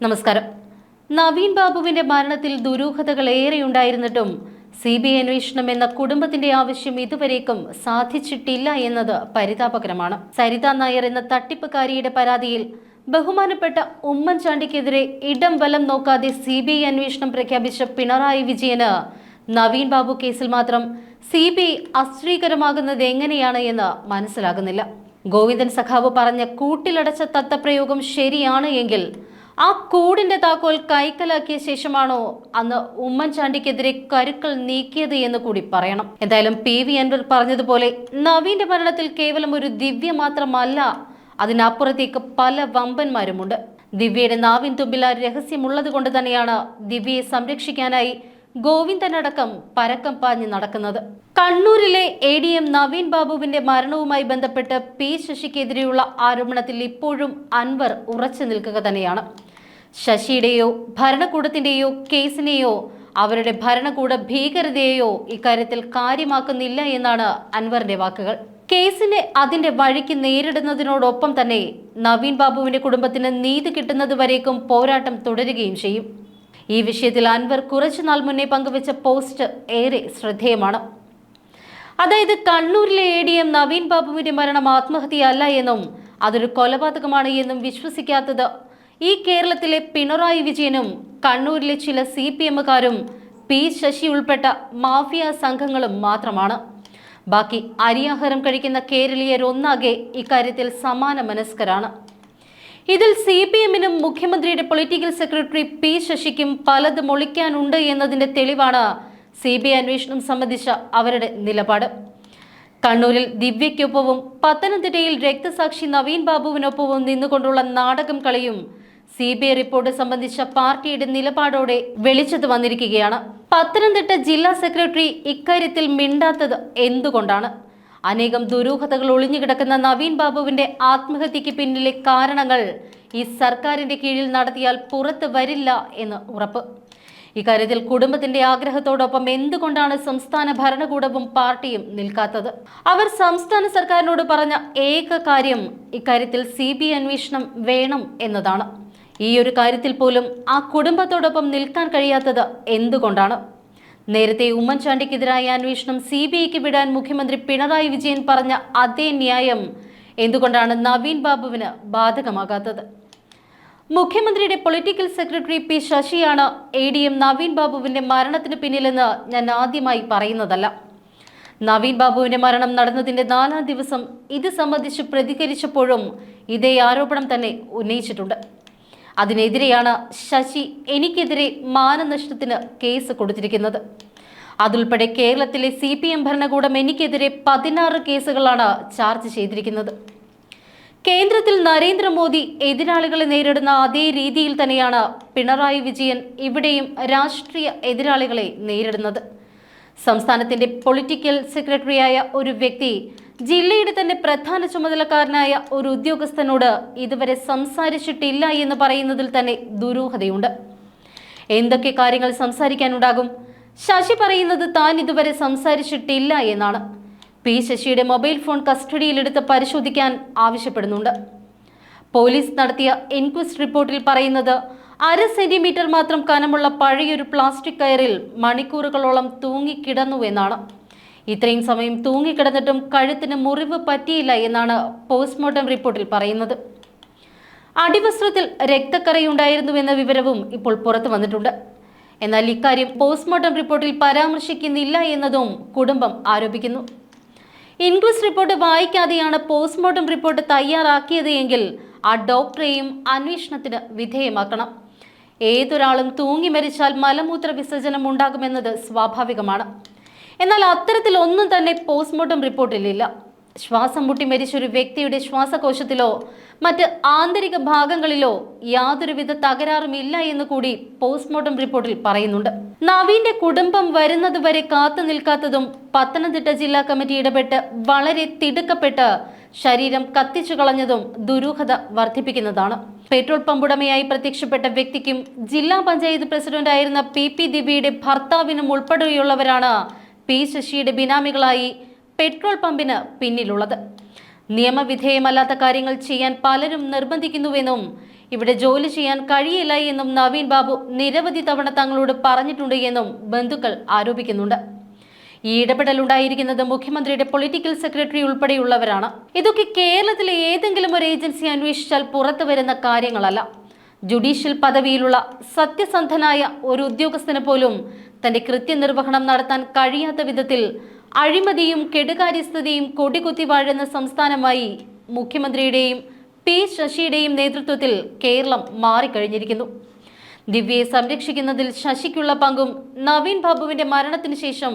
നമസ്കാരം. നവീൻ ബാബുവിന്റെ മരണത്തിൽ ദുരൂഹതകൾ ഏറെയുണ്ടായിരുന്നിട്ടും സി ബി ഐ അന്വേഷണം എന്ന കുടുംബത്തിന്റെ ആവശ്യം ഇതുവരേക്കും സാധിച്ചിട്ടില്ല എന്നത് പരിതാപകരമാണ്. സരിത നായർ എന്ന തട്ടിപ്പുകാരിയുടെ പരാതിയിൽ ബഹുമാനപ്പെട്ട ഉമ്മൻചാണ്ടിക്കെതിരെ ഇടം വലം നോക്കാതെ സി ബി ഐ അന്വേഷണം പ്രഖ്യാപിച്ച പിണറായി വിജയന് നവീൻ ബാബു കേസിൽ മാത്രം സി ബി ഐ അശ്രീകരമാകുന്നത് എങ്ങനെയാണ് എന്ന് മനസ്സിലാകുന്നില്ല. ഗോവിന്ദൻ സഖാവ് പറഞ്ഞ കൂട്ടിലടച്ച തത്വപ്രയോഗം ശരിയാണ് എങ്കിൽ ആ കൂടിന്റെ താക്കോൽ കൈക്കലാക്കിയ ശേഷമാണോ അന്ന് ഉമ്മൻചാണ്ടിക്കെതിരെ കരുക്കൾ നീക്കിയത് എന്ന് കൂടി പറയണം. എന്തായാലും പി വി അൻവർ പറഞ്ഞതുപോലെ നവീന്റെ മരണത്തിൽ കേവലം ഒരു ദിവ്യ മാത്രമല്ല അതിനപ്പുറത്തേക്ക് പല വമ്പന്മാരുമുണ്ട്. ദിവ്യയുടെ നാവിൻ തുമ്പിൽ ആ രഹസ്യമുള്ളത് കൊണ്ട് തന്നെയാണ് ദിവ്യയെ സംരക്ഷിക്കാനായി ഗോവിന്ദനടക്കം പരക്കം പാഞ്ഞ് നടക്കുന്നത്. കണ്ണൂരിലെ എ ഡി എം നവീൻ ബാബുവിന്റെ മരണവുമായി ബന്ധപ്പെട്ട് പി ശശിക്കെതിരെയുള്ള ആരോപണത്തിൽ ഇപ്പോഴും അൻവർ ഉറച്ചു നിൽക്കുക തന്നെയാണ്. ശശിയുടെയോ ഭരണകൂടത്തിന്റെയോ കേസിനെയോ അവരുടെ ഭരണകൂട ഭീകരതയെയോ ഇക്കാര്യത്തിൽ കാര്യമാക്കുന്നില്ല എന്നാണ് അൻവറിന്റെ വാക്കുകൾ. കേസിനെ അതിന്റെ വഴിക്ക് നേരിടുന്നതിനോടൊപ്പം തന്നെ നവീൻ ബാബുവിന്റെ കുടുംബത്തിന് നീതി കിട്ടുന്നതുവരേക്കും പോരാട്ടം തുടരുകയും ചെയ്യും. ഈ വിഷയത്തിൽ അൻവർ കുറച്ചുനാൾ മുന്നേ പങ്കുവച്ച പോസ്റ്റ് ഏറെ ശ്രദ്ധേയമാണ്. അതായത് കണ്ണൂരിലെ എ ഡി എം നവീൻ ബാബുവിന്റെ മരണം ആത്മഹത്യയല്ല എന്നും അതൊരു കൊലപാതകമാണ് എന്നും വിശ്വസിക്കാത്തത് ഈ കേരളത്തിലെ പിണറായി വിജയനും കണ്ണൂരിലെ ചില സി പി എമ്മുകാരും പി ശശി ഉൾപ്പെട്ട മാഫിയ സംഘങ്ങളും മാത്രമാണ്. ബാക്കി അരിയാഹാരം കഴിക്കുന്ന കേരളീയരൊന്നാകെ ഇക്കാര്യത്തിൽ സമാന മനസ്കരാണ് ഇതിൽ സി പി എമ്മിനും മുഖ്യമന്ത്രിയുടെ പൊളിറ്റിക്കൽ സെക്രട്ടറി പി ശശിക്കും പലതും ഒളിക്കാനുണ്ട് എന്നതിന്റെ തെളിവാണ് സി ബി ഐ അന്വേഷണം സംബന്ധിച്ച അവരുടെ നിലപാട്. കണ്ണൂരിൽ ദിവ്യയ്ക്കൊപ്പവും പത്തനംതിട്ടയിൽ രക്തസാക്ഷി നവീൻ ബാബുവിനൊപ്പവും നിന്നുകൊണ്ടുള്ള നാടകം കളിയും സി ബി ഐ റിപ്പോർട്ട് സംബന്ധിച്ച പാർട്ടിയുടെ നിലപാടോടെ വെളിച്ചത്ത് വന്നിരിക്കുകയാണ്. പത്തനംതിട്ട ജില്ലാ സെക്രട്ടറി ഇക്കാര്യത്തിൽ മിണ്ടാത്തത് എന്തുകൊണ്ടാണ്? അനേകം ദുരൂഹതകൾ ഒളിഞ്ഞുകിടക്കുന്ന നവീൻ ബാബുവിന്റെ ആത്മഹത്യക്ക് പിന്നിലെ കാരണങ്ങൾ ഈ സർക്കാരിന്റെ കീഴിൽ നടത്തിയാൽ പുറത്തു വരില്ല എന്ന് ഉറപ്പ്. ഇക്കാര്യത്തിൽ കുടുംബത്തിന്റെ ആഗ്രഹത്തോടൊപ്പം എന്തുകൊണ്ടാണ് സംസ്ഥാന ഭരണകൂടവും പാർട്ടിയും നിൽക്കാത്തത്? അവർ സംസ്ഥാന സർക്കാരിനോട് പറഞ്ഞ ഏക കാര്യം ഇക്കാര്യത്തിൽ സി ബി അന്വേഷണം വേണം എന്നതാണ്. ഈ ഒരു കാര്യത്തിൽ പോലും ആ കുടുംബത്തോടൊപ്പം നിൽക്കാൻ കഴിയാത്തത് എന്തുകൊണ്ടാണ്? നേരത്തെ ഉമ്മൻചാണ്ടിക്കെതിരായ അന്വേഷണം സി ബി ഐക്ക് വിടാൻ മുഖ്യമന്ത്രി പിണറായി വിജയൻ പറഞ്ഞ അതേ ന്യായം എന്തുകൊണ്ടാണ് നവീൻ ബാബുവിന് ബാധകമാകാത്തത്? മുഖ്യമന്ത്രിയുടെ പൊളിറ്റിക്കൽ സെക്രട്ടറി പി ശശിയാണ് എ ഡി എം നവീൻ ബാബുവിന്റെ മരണത്തിന് പിന്നിലെന്ന് ഞാൻ ആദ്യമായി പറയുന്നതല്ല. നവീൻ ബാബുവിന്റെ മരണം നടന്നതിന്റെ നാലാം ദിവസം ഇത് സംബന്ധിച്ച് പ്രതികരിച്ചപ്പോഴും ഇതേ ആരോപണം തന്നെ ഉന്നയിച്ചിട്ടുണ്ട്. അതിനെതിരെയാണ് ശശി എനിക്കെതിരെ മാനനഷ്ടത്തിന് കേസ് കൊടുത്തിരിക്കുന്നത്. അതുൾപ്പെടെ കേരളത്തിലെ സി പി എം ഭരണകൂടം എനിക്കെതിരെ പതിനാറ് കേസുകളാണ് ചാർജ് ചെയ്തിരിക്കുന്നത്. കേന്ദ്രത്തിൽ നരേന്ദ്രമോദി എതിരാളികളെ നേരിടുന്ന അതേ രീതിയിൽ തന്നെയാണ് പിണറായി വിജയൻ ഇവിടെയും രാഷ്ട്രീയ എതിരാളികളെ നേരിടുന്നത്. സംസ്ഥാനത്തിന്റെ പൊളിറ്റിക്കൽ സെക്രട്ടറിയായ ഒരു വ്യക്തി ജില്ലയുടെ തന്നെ പ്രധാന ചുമതലക്കാരനായ ഒരു ഉദ്യോഗസ്ഥനോട് ഇതുവരെ സംസാരിച്ചിട്ടില്ല എന്ന് പറയുന്നതിൽ തന്നെ ദുരൂഹതയുണ്ട്. എന്തൊക്കെ കാര്യങ്ങൾ സംസാരിക്കാനുണ്ടാകും? ശശി പറയുന്നത് താൻ ഇതുവരെ സംസാരിച്ചിട്ടില്ല എന്നാണ്. പി ശശിയുടെ മൊബൈൽ ഫോൺ കസ്റ്റഡിയിലെടുത്ത് പരിശോധിക്കാൻ ആവശ്യപ്പെടുന്നുണ്ട്. പോലീസ് നടത്തിയ എൻക്വസ്റ്റ് റിപ്പോർട്ടിൽ പറയുന്നത് അര സെന്റിമീറ്റർ മാത്രം കനമുള്ള പഴയൊരു പ്ലാസ്റ്റിക് കയറിൽ മണിക്കൂറുകളോളം തൂങ്ങിക്കിടന്നു എന്നാണ്. ഇത്രയും സമയം തൂങ്ങിക്കിടന്നിട്ടും കഴുത്തിന് മുറിവ് പറ്റിയില്ല എന്നാണ് പോസ്റ്റ്മോർട്ടം റിപ്പോർട്ടിൽ പറയുന്നത്. അടിവസ്ത്രത്തിൽ രക്തക്കറയുണ്ടായിരുന്നുവെന്ന വിവരവും ഇപ്പോൾ പുറത്തു വന്നിട്ടുണ്ട്. എന്നാൽ ഇക്കാര്യം പോസ്റ്റ്മോർട്ടം റിപ്പോർട്ടിൽ പരാമർശിക്കുന്നില്ല എന്നതും കുടുംബം ആരോപിക്കുന്നു. ഇൻക്വസ്റ്റ് റിപ്പോർട്ട് വായിക്കാതെയാണ് പോസ്റ്റ്മോർട്ടം റിപ്പോർട്ട് തയ്യാറാക്കിയത് എങ്കിൽ ആ ഡോക്ടറെയും അന്വേഷണത്തിന് വിധേയമാക്കണം. ഏതൊരാളും തൂങ്ങി മരിച്ചാൽ മലമൂത്ര വിസർജനം ഉണ്ടാകുമെന്നത് സ്വാഭാവികമാണ്. എന്നാൽ അത്തരത്തിൽ ഒന്നും തന്നെ പോസ്റ്റ്മോർട്ടം റിപ്പോർട്ടിലില്ല. ശ്വാസം മുട്ടി മരിച്ച ഒരു വ്യക്തിയുടെ ശ്വാസകോശത്തിലോ മറ്റ് ആന്തരിക ഭാഗങ്ങളിലോ യാതൊരുവിധ തകരാറും ഇല്ല എന്ന് കൂടി പോസ്റ്റ്മോർട്ടം റിപ്പോർട്ടിൽ പറയുന്നുണ്ട്. നവീന്റെ കുടുംബം വരുന്നതുവരെ കാത്തു നിൽക്കാത്തതും പത്തനംതിട്ട ജില്ലാ കമ്മിറ്റി ഇടപെട്ട് വളരെ തിടുക്കപ്പെട്ട് ശരീരം കത്തിച്ചു കളഞ്ഞതും ദുരൂഹത വർദ്ധിപ്പിക്കുന്നതാണ്. പെട്രോൾ പമ്പുടമയായി പ്രത്യക്ഷപ്പെട്ട വ്യക്തിക്കും ജില്ലാ പഞ്ചായത്ത് പ്രസിഡന്റായിരുന്ന പി പി ദിവ്യയുടെ ഭർത്താവിനും ഉൾപ്പെടെയുള്ളവരാണ് പി ശശിയുടെ ബിനാമികളായി പെട്രോൾ പമ്പിന് പിന്നിലുള്ളത്. നിയമവിധേയമല്ലാത്ത കാര്യങ്ങൾ ചെയ്യാൻ പലരും നിർബന്ധിക്കുന്നുവെന്നും ഇവിടെ ജോലി ചെയ്യാൻ കഴിയില്ല എന്നും നവീൻ ബാബു നിരവധി തവണ തങ്ങളോട് പറഞ്ഞിട്ടുണ്ട് എന്നും ബന്ധുക്കൾ ആരോപിക്കുന്നുണ്ട്. ഈ ഇടപെടലുണ്ടായിരിക്കുന്നത് മുഖ്യമന്ത്രിയുടെ പൊളിറ്റിക്കൽ സെക്രട്ടറി ഉൾപ്പെടെയുള്ളവരാണ്. ഇതൊക്കെ കേരളത്തിലെ ഏതെങ്കിലും ഒരു ഏജൻസി അന്വേഷിച്ചാൽ പുറത്തു വരുന്ന കാര്യങ്ങളല്ല. ജുഡീഷ്യൽ പദവിയിലുള്ള സത്യസന്ധനായ ഒരു ഉദ്യോഗസ്ഥന് പോലും തന്റെ കൃത്യനിർവഹണം നടത്താൻ കഴിയാത്ത വിധത്തിൽ അഴിമതിയും കെടുകാര്യസ്ഥതയും കൊടികുത്തി വാഴുന്ന സംസ്ഥാനമായി മുഖ്യമന്ത്രിയുടെയും പി ശശിയുടെയും നേതൃത്വത്തിൽ കേരളം മാറിക്കഴിഞ്ഞിരിക്കുന്നു. ദിവ്യയെ സംരക്ഷിക്കുന്നതിൽ ശശിക്കുള്ള പങ്കും നവീൻ ബാബുവിന്റെ മരണത്തിന് ശേഷം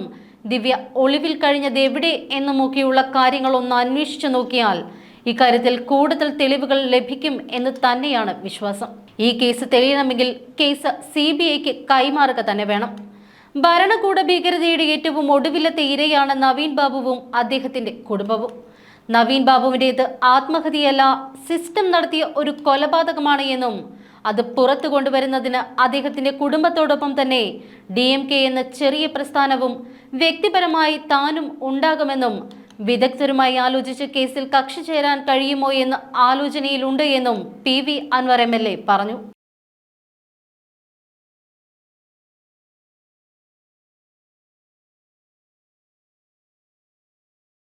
ദിവ്യ ഒളിവിൽ കഴിഞ്ഞത് എവിടെ എന്നുമൊക്കെയുള്ള കാര്യങ്ങൾ ഒന്ന് അന്വേഷിച്ചു നോക്കിയാൽ ഇക്കാര്യത്തിൽ കൂടുതൽ തെളിവുകൾ ലഭിക്കും എന്ന് തന്നെയാണ് വിശ്വാസം. ഈ കേസ് തെളിയണമെങ്കിൽ കേസ് സി ബി ഐക്ക് കൈമാറുക തന്നെ വേണം. ഭരണകൂട ഭീകരതയുടെ ഏറ്റവും ഒടുവിലത്തെ ഇരയാണ് നവീൻ ബാബുവും അദ്ദേഹത്തിന്റെ കുടുംബവും. നവീൻ ബാബുവിന്റേത് ആത്മഹത്യയല്ല സിസ്റ്റം നടത്തിയ ഒരു കൊലപാതകമാണ് എന്നും അത് പുറത്തു കൊണ്ടുവരുന്നതിന് അദ്ദേഹത്തിന്റെ കുടുംബത്തോടൊപ്പം തന്നെ ഡി എം കെ എന്ന ചെറിയ പ്രസ്ഥാനവും വ്യക്തിപരമായി താനും ഉണ്ടാകുമെന്നും വിദഗ്ധരുമായി ആലോചിച്ച് കേസിൽ കക്ഷി ചേരാൻ കഴിയുമോ എന്ന് ആലോചനയിലുണ്ട് എന്നും P V Anvar M L A പറഞ്ഞു.